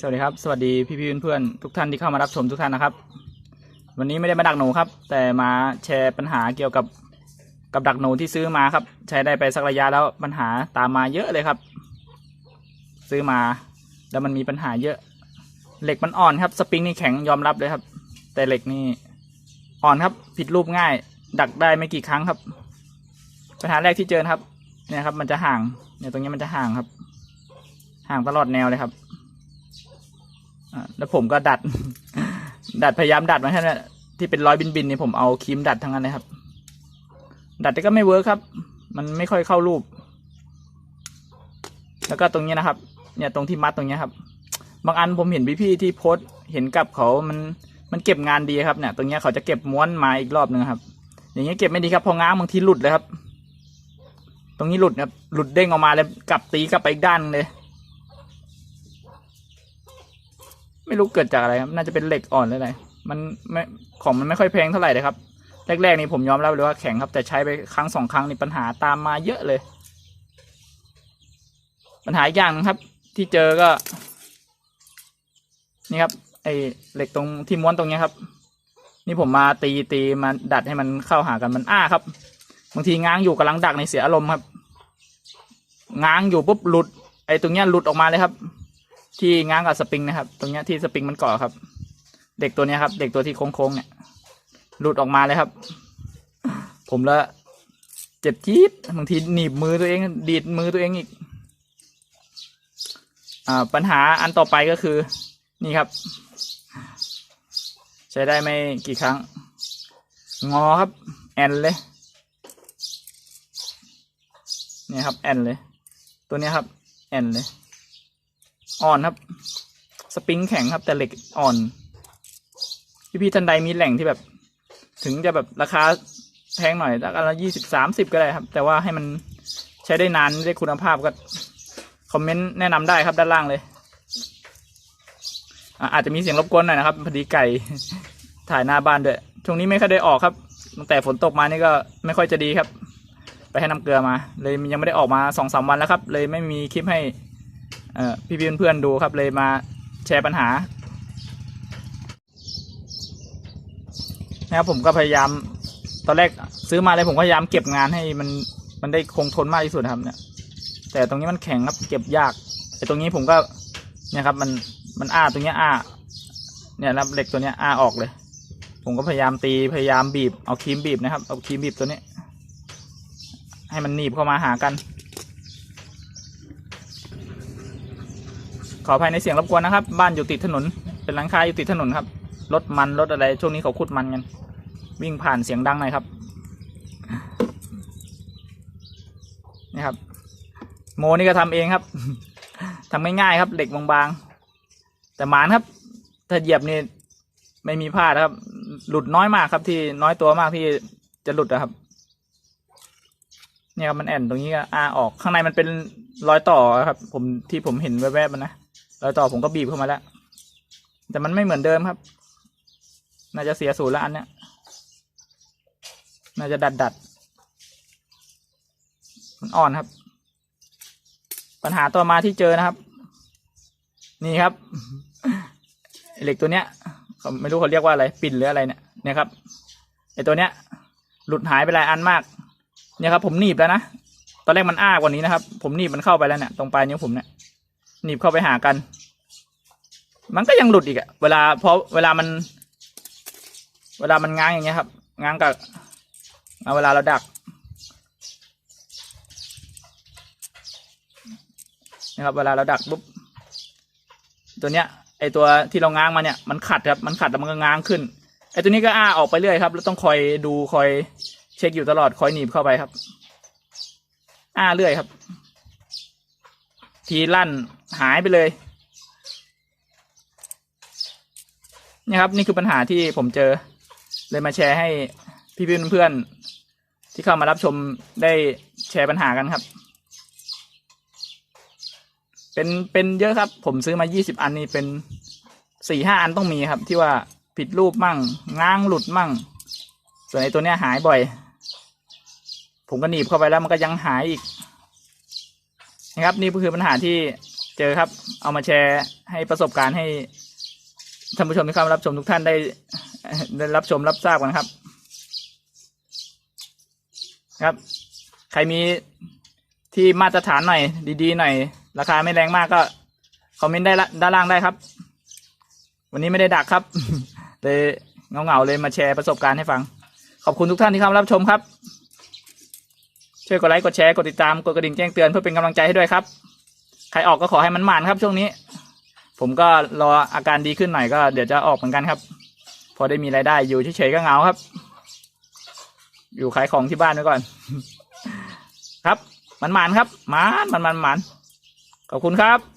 สวัสดีครับสวัสดีพี่พี่เพื่อนๆทุกท่านที่เข้ามารับชมทุกท่านนะครับ วันนี้ไม่ได้มาดักหนูครับ แต่มาแชร์ปัญหาเกี่ยวกับกับดักหนูที่ซื้อมาครับ ใช้ได้ไปสักระยะแล้วปัญหาตามมาเยอะเลยครับ ซื้อมาแล้วมันมีปัญหาเยอะ เหล็กมันอ่อนครับ สปริงนี่แข็งยอมรับเลยครับ แต่เหล็กนี่อ่อนครับผิดรูปง่าย ดักได้ไม่กี่ครั้งครับ ปัญหาแรกที่เจอครับเนี่ยครับ มันจะห่างเนี่ยตรงนี้มันจะห่างครับ ห่างตลอดแนวเลยครับ แล้วผมก็ดัด ดัดพยายามดัดมาแค่นั้นที่เป็นรอยบินบินๆนี่ผมเอาครีมดัดทั้งนั้นเลยครับ ดัดแต่ก็ไม่เวิร์คครับ มันไม่ค่อยเข้ารูป แล้วก็ตรงนี้นะครับ เนี่ยตรงที่มัดตรงนี้ครับ บางอันผมเห็นพี่ๆที่โพสเห็นกับเขามันมันเก็บงานดีครับเนี่ย ตรงนี้เขาจะเก็บม้วนมาอีกรอบนึงครับ อย่างเงี้ยเก็บไม่ดีครับพอง้างบางทีหลุดเลยครับ ตรงนี้หลุดครับหลุดเด้งออกมาเลยกลับตีกลับไปอีกด้านเลย ไม่รู้เกิดจากอะไรครับ น่าจะเป็นเหล็กอ่อนหรืออะไรมันไม่ของมันไม่ค่อยแพงเท่าไหร่เลยครับ แรกๆนี่ผมยอมรับเลยว่าแข็งครับ แต่ใช้ไปครั้งสองครั้งนี่ปัญหาตามมาเยอะเลย ปัญหาอย่างนึงครับ ที่เจอก็ นี่ครับ ไอเหล็กตรงที่ม้วนตรงนี้ครับ นี่ผมมาตีตีมาดัดให้มันเข้าหากันมันอ้าครับบางทีง้างอยู่กำลังดักในเสียอารมณ์ครับ ง้างอยู่ปุ๊บหลุด ไอ้ตรงเนี้ยหลุดออกมาเลยครับ ที่ง้างกับสปริงนะครับ ตรงเนี้ยที่สปริงมันเกาะครับ เด็กตัวเนี้ยครับ เด็กตัวที่โค้งๆเนี่ยหลุดออกมาเลยครับ ผมละเจ็บจี๊ดบางทีหนีบมือตัวเอง ดีดมือตัวเองอีกอ่าปัญหาอันต่อไปก็คือ นี่ครับ ใช้ได้ไม่กี่ครั้ง งอครับ แอนเลยนี่ครับ แอนเลย ตัวนี้ครับ แอนเลย อ่อนครับ สปริงแข็งครับแต่เหล็กอ่อนพี่พี่ๆท่านใดมีแหล่งที่แบบ ถึงจะแบบราคาแพงหน่อยสักอันละยี่สิบสามสิบก็ได้ครับ แต่ว่าให้มันใช้ได้นานได้คุณภาพก็คอมเมนต์แนะนำได้ครับด้านล่างเลยอะอาจจะมีเสียงรบกวนหน่อยนะครับพอดีไก่ถ่ายหน้าบ้านด้วยช่วงนี้ไม่ค่อยได้ออกครับตั้งแต่ฝนตกมานี่ก็ไม่ค่อยจะดีครับ ไปให้น้ำเกลือมา เลยยังไม่ได้ออกมาสองสามวันแล้วครับ เลยไม่มีคลิปให้ เออพี่พี่เพื่อนๆดูครับเลยมาแชร์ปัญหานะครับผมก็พยายามตอนแรกซื้อมาเลยผมก็พยายามเก็บงานให้มันมันได้คงทนมากที่สุดครับเนี่ย แต่ตรงนี้มันแข็งครับเก็บยากไอ้ตรงนี้ผมก็เนี่ยครับมันมันอ้าตรงเนี้ยอ้า เนี่ยแล้วเหล็กตัวเนี้ยอ้าออกเลย ผมก็พยายามตีพยายามบีบเอาครีมบีบนะครับเอาครีมบีบตัวนี้ ให้มันหนีบเข้ามาหากัน ขออภัยในเสียงรบกวนนะครับ บ้านอยู่ติดถนน เป็นหลังคาอยู่ติดถนนครับ รถมันรถอะไร ช่วงนี้เขาขุดมันกัน วิ่งผ่านเสียงดังหน่อยครับ นี่ครับ โมนี่ก็ทำเองครับทำง่ายๆครับ เหล็กบางๆ แต่หมานครับ ถ้าเหยียบนี่ไม่มีพลาดครับ หลุดน้อยมากครับที่น้อยตัวมากที่จะหลุดนะครับ เนี่ยครับมันแอนตรงนี้ก็อาออกข้างในมันเป็นรอยต่อครับ ผมที่ผมเห็นแวบๆมันนะ รอยต่อผมก็บีบเข้ามาแล้ว แต่มันไม่เหมือนเดิมครับ น่าจะเสียสูตรแล้วอันเนี้ยน่าจะดัดดัดมันอ่อนครับ ปัญหาต่อมาที่เจอนะครับ นี่ครับเหล็กตัวเนี้ยเขาไม่รู้เขาเรียกว่าอะไร ปิ่นหรืออะไรเนี่ยเนี่ยครับไอตัวเนี้ย หลุดหายไปหลายอันมาก เนี่ยครับ ผมหนีบแล้วนะ ตอนแรกมันอ้ากว่านี้นะครับ ผมหนีบมันเข้าไปแล้วเนี่ยตรงปลายนิ้วผมเนี่ย หนีบเข้าไปหากัน มันก็ยังหลุดอีกอะเวลาพราะเวลามัน เวลามันง้างอย่างเงี้ยครับ ง้างกับเอาเวลาเราดักนะครับ เวลาเราดักปุ๊บตัวเนี้ยไอตัวที่เราง้างมาเนี่ยมันขัดครับมันขัดแล้วมันก็ง้างขึ้นไอตัวนี้ก็อ้าออกไปเรื่อยครับแล้วต้องคอยดูคอยเช็คอยู่ตลอดคอยหนีบเข้าไปครับ อ้าเรื่อยครับ ทีลั่น หายไปเลยเนี่ยครับ นี่คือปัญหาที่ผมเจอ เลยมาแชร์ให้พี่เพื่อนๆที่เข้ามารับชมได้แชร์ปัญหากันครับ เป็นเป็นเยอะครับ ผมซื้อมายี่สิบอันนี่เป็นสี่ห้าอันต้องมีครับ ที่ว่าผิดรูปมั่งง้างหลุดมั่ง ส่วนไอ้ตัวเนี้ยหายบ่อย ผมก็หนีบเข้าไปแล้วมันก็ยังหายอีกนะครับ นี่ก็คือปัญหาที่ เจอครับ เอามาแชร์ให้ประสบการณ์ให้ท่านผู้ชมที่เข้ามารับชมทุกท่านได้ได้รับชมรับทราบกันครับ ครับ ใครมีที่มาตรฐานหน่อย ดีๆหน่อย ราคาไม่แรงมากก็คอมเมนต์ได้ละด้านล่างได้ครับ วันนี้ไม่ได้ดักครับเลยเงาๆเลยมาแชร์ประสบการณ์ให้ฟัง ขอบคุณทุกท่านที่เข้ามารับชมครับ ช่วยกดไลค์กดแชร์กดติดตามกดกระดิ่งแจ้งเตือนเพื่อเป็นกำลังใจให้ด้วยครับ ใครออกก็ขอให้มันหมานครับช่วงนี้ ผมก็รออาการดีขึ้นหน่อยก็เดี๋ยวจะออกเหมือนกันครับ พอได้มีรายได้อยู่เฉยๆก็เหงาครับ อยู่ขายของที่บ้านไว้ก่อน ครับ มันหมานครับหมานมันมันหมานขอบคุณครับ